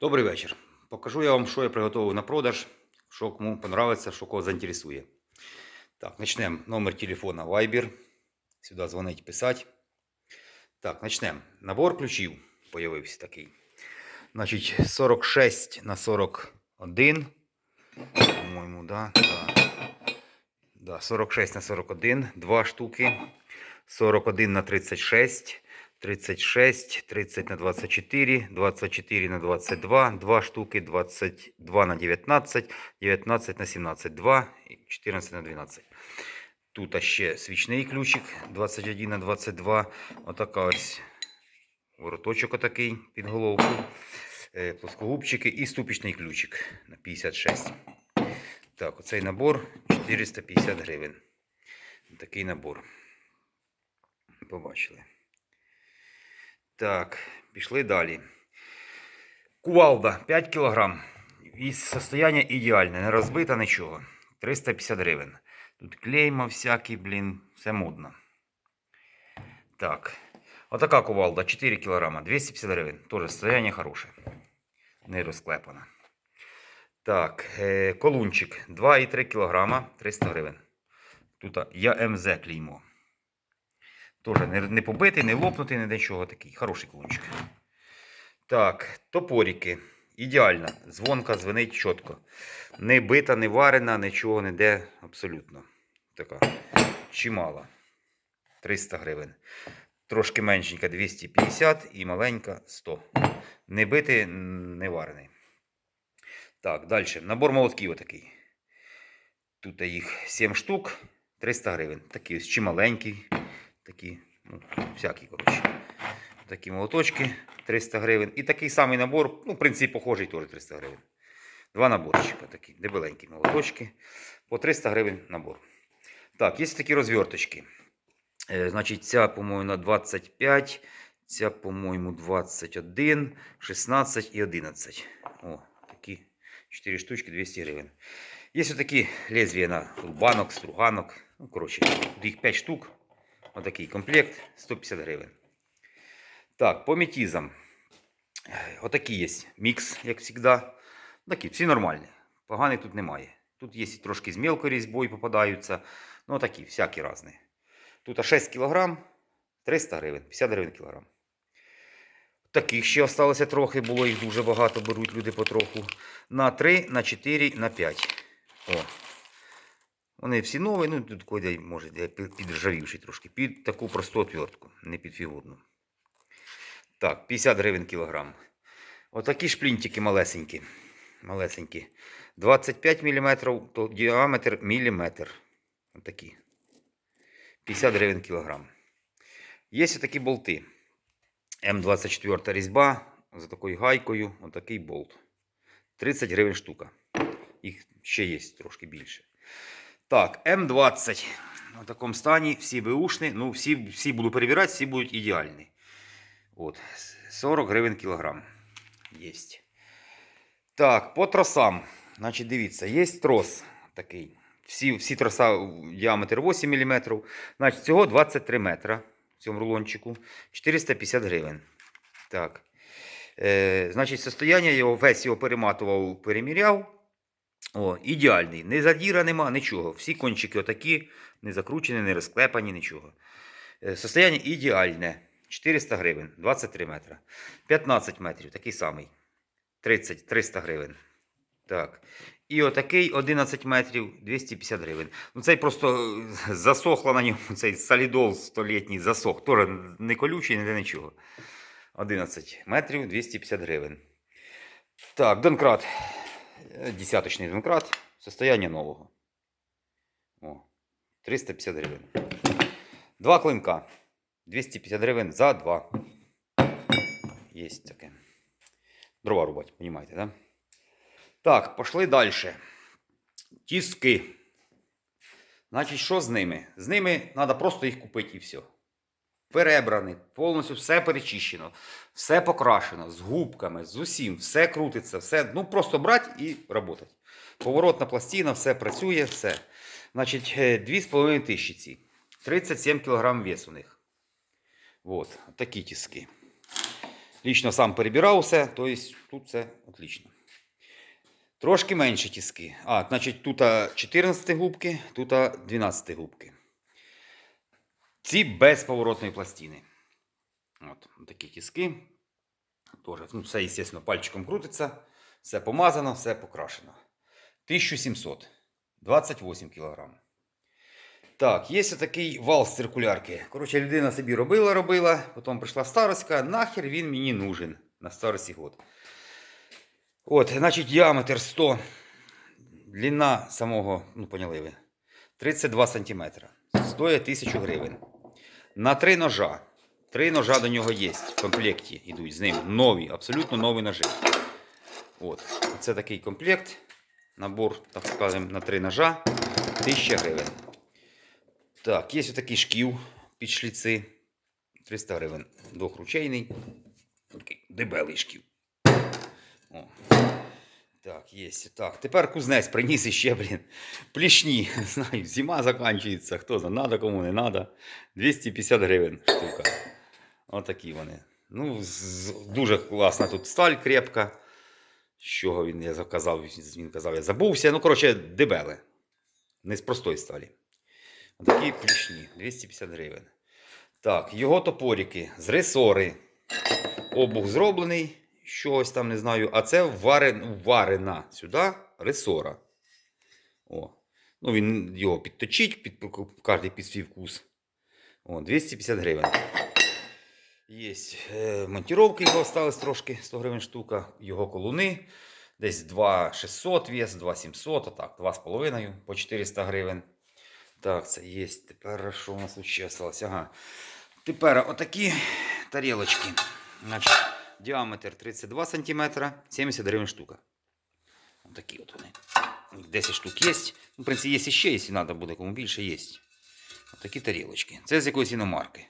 Добрий вечір. Покажу я вам, що я приготував на продаж, що кому понравиться, що кого заінтересує. Так, почнемо. Номер телефона Viber. Сюди дзвонить, писати. Так, почнемо. Набор ключів появився такий. Значить, 46 на 41. По-моєму, да? Да. Да, 46 на 41, два штуки. 41 на 36. 36, 30 на 24, 24 на 22, 2 штуки, 22 на 19, 19 на 17, 2 і 14 на 12. Тут ще свічний ключик 21 на 22. Отака ось вороточок отакий під головку. Е, Плоскогубчики і ступічний ключик на 56. Так, оцей набор 450 гривень. Такий набор. Побачили. Так, пішли далі. Кувалда 5 кг. Із состояння ідеальне, не розбита нічого. 350 гривень. Тут клейма всякі, блін, все модно. Так. Отака кувалда 4 кг, 250 гривень. Тоже состояние хороше. Не розклепана. Так, е, колунчик 2,3 кг, 300 гривень. Тут ЯМЗ клеймо. Тоже не, побитий, не лопнутий, не нічого такий. Хороший клончик. Так, топорики. Ідеально. Дзвонка дзвенить чітко. Не бита, не варена, нічого не де абсолютно. Така. Чимала. 300 гривень. Трошки меншенька 250 і маленька 100. Не битий, не варений. Так, далі. Набор молотків отакий. Тут їх 7 штук, 300 гривень. Такий ось чималенький. Такі, ну, всякі, коротше. Такі молоточки 300 гривень. І такий самий набор, ну, в принципі, похожий теж 300 гривень. Два наборчика такі, дебеленькі молоточки. По 300 гривень набор. Так, є такі розверточки. Е, значить, ця, по-моєму, на 25, ця, по-моєму, 21, 16 і 11. О, такі 4 штучки, 200 гривень. Є такі лезвія на банок, струганок. Ну, коротше, їх 5 штук. Отакий комплект 150 гривень. Так, по метізам. Отакий є мікс, як завжди. Такі, всі нормальні. Поганих тут немає. Тут є трошки з мелкою різьбою попадаються. Ну, такі, всякі різні. Тут 6 кг 300 гривень, 50 гривень кілограм. Таких ще залишилося трохи, було їх дуже багато, беруть люди потроху. На 3, на 4, на 5. О. Вони всі нові, ну тут кодять, може, підржавівший трошки. Під таку просту отвертку, не під фігурну. Так, 50 гривень кілограм. Отакі шплінтики малесенькі. малесенькі. 25 мм, то діаметр міліметр. Отакі. 50 гривень кілограм. Є такі болти. М24 різьба за такою гайкою. Отакий болт. 30 гривень штука. Їх ще є трошки більше. Так, М20. В такому стані всі беушні. Ну, всі, всі буду перевіряти, всі будуть ідеальні. От, 40 гривень кілограм. Єсть. Так, по тросам. Значить, дивіться, є трос такий. Всі, всі троса діаметр 8 мм. Значить, цього 23 метра в цьому рулончику. 450 гривень. Так. Е, значить, состояння його весь його перематував, переміряв. О, ідеальний. Не задіра нема, нічого. Всі кончики отакі, не закручені, не розклепані, нічого. Е, Состояння ідеальне. 400 гривень, 23 метра. 15 метрів, такий самий. 30, 300 гривень. Так. І отакий 11 метрів 250 гривень. Ну цей просто е, засохло на ньому, цей солідол столітній засох. Теж не колючий, ніде нічого. 11 метрів 250 гривень. Так, Донкрат. Десяточний донкрат. Состояння нового. О, 350 гривень. Два клинка. 250 гривень за два. Є таке. Дрова рубать, розумієте, да? Так, пішли далі. Тіски. Значить, що з ними? З ними треба просто їх купити і все. Перебрані, повністю все перечищено, все покрашено, з губками, з усім, все крутиться, все. Ну просто брати і працювати. Поворотна пластина, все працює, все. Значить, е, 2,5 тисячі ці. 37 кг вес у них. Вот, такі тіски. Лічно сам перебирав все, тобто тут все отлично. Трошки менші тіски. А, значить, тут 14 губки, тут 12 губки. Ці без поворотної пластини. От такі тіски. Тоже, ну, все, звісно, пальчиком крутиться, все помазано, все покрашено. 1700. 28 кг. Так, є такий вал з циркулярки. Коротше, людина собі робила, робила, потім прийшла старостка, нахер він мені нужен на старості год. От, значить, діаметр 100, длина самого, ну поняли ви, 32 см. Стоїть 1000 гривень. На три ножа. Три ножа до нього є в комплекті. Ідуть з ним. Нові, абсолютно нові ножи. От. Це такий комплект. Набор, так скажемо, на три ножа. 1000 гривень. Так, є отакий шків під шліци. 300 гривень. Двохручейний. Такий дебелий шків. О. Так, є. Так, тепер кузнець приніс іще, блін. Плішні. Знаю, зима закінчується. Хто знає, надо кому не надо. 250 гривень штука. Отакі вони. Ну, дуже класна тут сталь крепка. З чого він я заказав? Він казав, я забувся. Ну, коротше, дебеле. Не з простої сталі. Отакі плішні. 250 гривень. Так, його топорики з ресори. Обух зроблений, щось там не знаю. А це варен, варена сюди ресора. О. Ну, він його підточить, під, кожен під свій вкус. О, 250 гривень. Є е, монтіровки його осталось трошки, 100 гривень штука. Його колуни. Десь 2600 вес, 2700, отак, 2,5 по 400 гривень. Так, це є. Тепер що у нас ще осталось? Ага. Тепер отакі тарілочки. Значить, діаметр 32 см, 70 гривень штука. Отакі от вони. 10 штук є. Ну, в принципі, є ще, якщо треба буде, кому більше є. Отакі тарілочки. Це з якоїсь іномарки.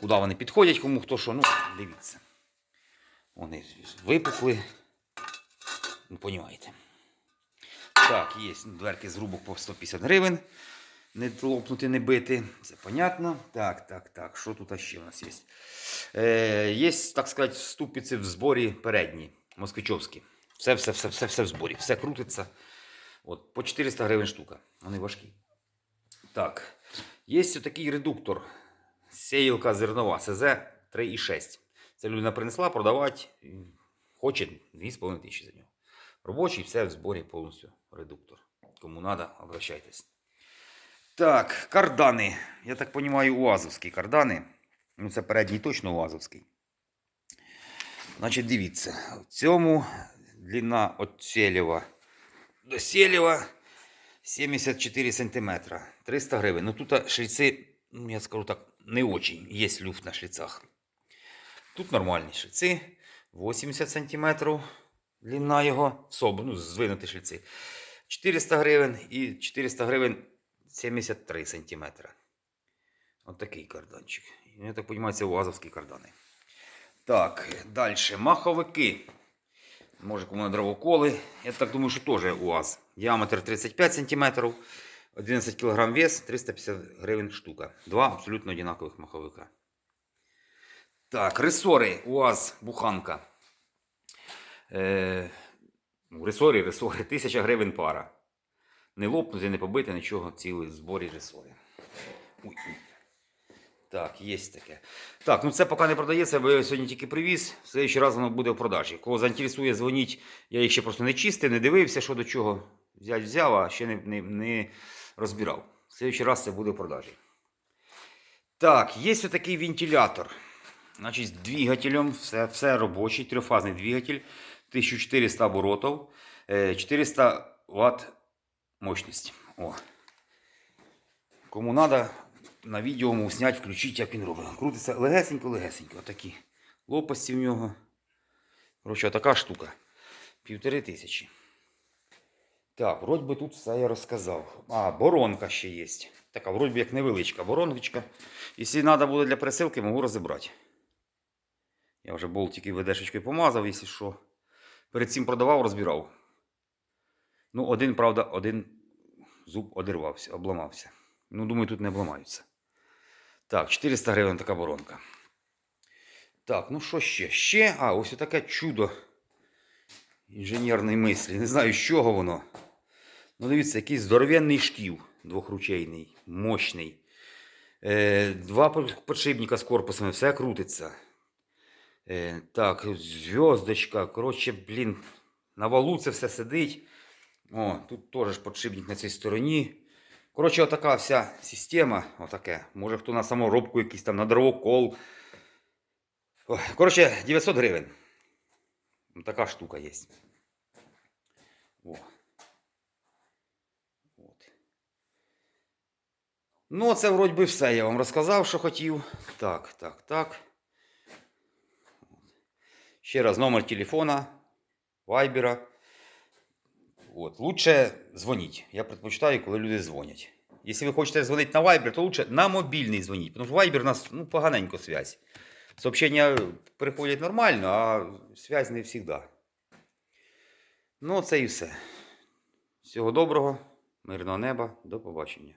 Куди вони підходять, кому хто що, ну, дивіться. Вони випукли. Ну, понімаєте. Так, є дверки з рубок по 150 гривень. Не лопнути, не бити. Це понятно. Так, так, так. Що тут ще у нас є? Е, є, так сказати, ступиці в зборі передні, москвичовські. Все, все, все, все, все в зборі. Все крутиться. От, по 400 гривень штука. Вони важкі. Так. Є такий редуктор. Сеїлка зернова СЗ 3,6. Це людина принесла продавати. Хоче 2,5 тисячі за нього. Робочий, все в зборі повністю редуктор. Кому треба, обращайтесь. Так, кардани. Я так розумію, уазовські кардани. Ну, це передній точно уазовський. Значить, дивіться, в цьому длина від селєва до селєва 74 см. 300 гривень. Ну тут шліци, ну, я скажу так, не очень. Є люфт на шліцах. Тут нормальні шліци. 80 см длина його. Соб, ну, звинуті шліци. 400 гривень і 400 гривень 73 см. От такий карданчик. Я так розумію, це уазовські кардани. Так, далі. Маховики. Може, кому на дровоколи. Я так думаю, що теж УАЗ. Діаметр 35 см, 11 кг вес, 350 гривень штука. Два абсолютно одинакових маховика. Так, ресори УАЗ буханка. Е, ну, ресорі, ресори, 1000 гривень пара. Не лопнути, не побити, нічого, цілий зборі. Ой. Так, є таке. Так, ну це поки не продається, бо я сьогодні тільки привіз. В следующий раз воно буде в продажі. Кого заінтересує, дзвоніть. Я їх ще просто не чистив, не дивився, що до чого. Взять взяв, а ще не, не, не розбирав. В следующий раз це буде в продажі. Так, є такий вентилятор. Значить, з двигателем, все, все робочий, трьохфазний двигатель, 1400 оборотів, е, 400 Вт мощність. О. Кому треба, на відео зняти, включити, як він робить. Крутиться легесенько-легесенько. Отакі лопасті в нього. Коротше, така штука. Півтори тисячі. Так, вроді би тут все я розказав. А, боронка ще є. Така, вроді би як невеличка бороночка. Якщо треба буде для пересилки, можу розібрати. Я вже болтики ведешечкою помазав, якщо що. Перед цим продавав, розбирав. Ну, один, правда, один зуб одірвався, обламався. Ну, думаю, тут не обламаються. Так, 400 гривень така воронка. Так, ну що ще? Ще, а, ось таке чудо інженерної мислі. Не знаю, з чого воно. Ну, дивіться, якийсь здоровенний шків двохручейний, мощний. Е, два подшипника з корпусами, все крутиться. Е, так, зв'язочка. Коротше, блін, на валу це все сидить. О, тут теж подшипник на цій стороні. Коротше, отака вся система. Отаке. Може хто на саморобку якийсь там на дровокол. Коротше, 900 гривень. Така штука є. О. От. Ну, це вроді би все. Я вам розказав, що хотів. Так, так, так. Ще раз номер телефона, вайбера. От. Лучше дзвоніть. Я предпочитаю, коли люди дзвонять. Якщо ви хочете дзвонити на Viber, то лучше на мобільний дзвоніть. Тому що Viber у нас ну, поганенько связь. Сообщення приходять нормально, а связь не завжди. Ну, це і все. Всього доброго, мирного неба, до побачення.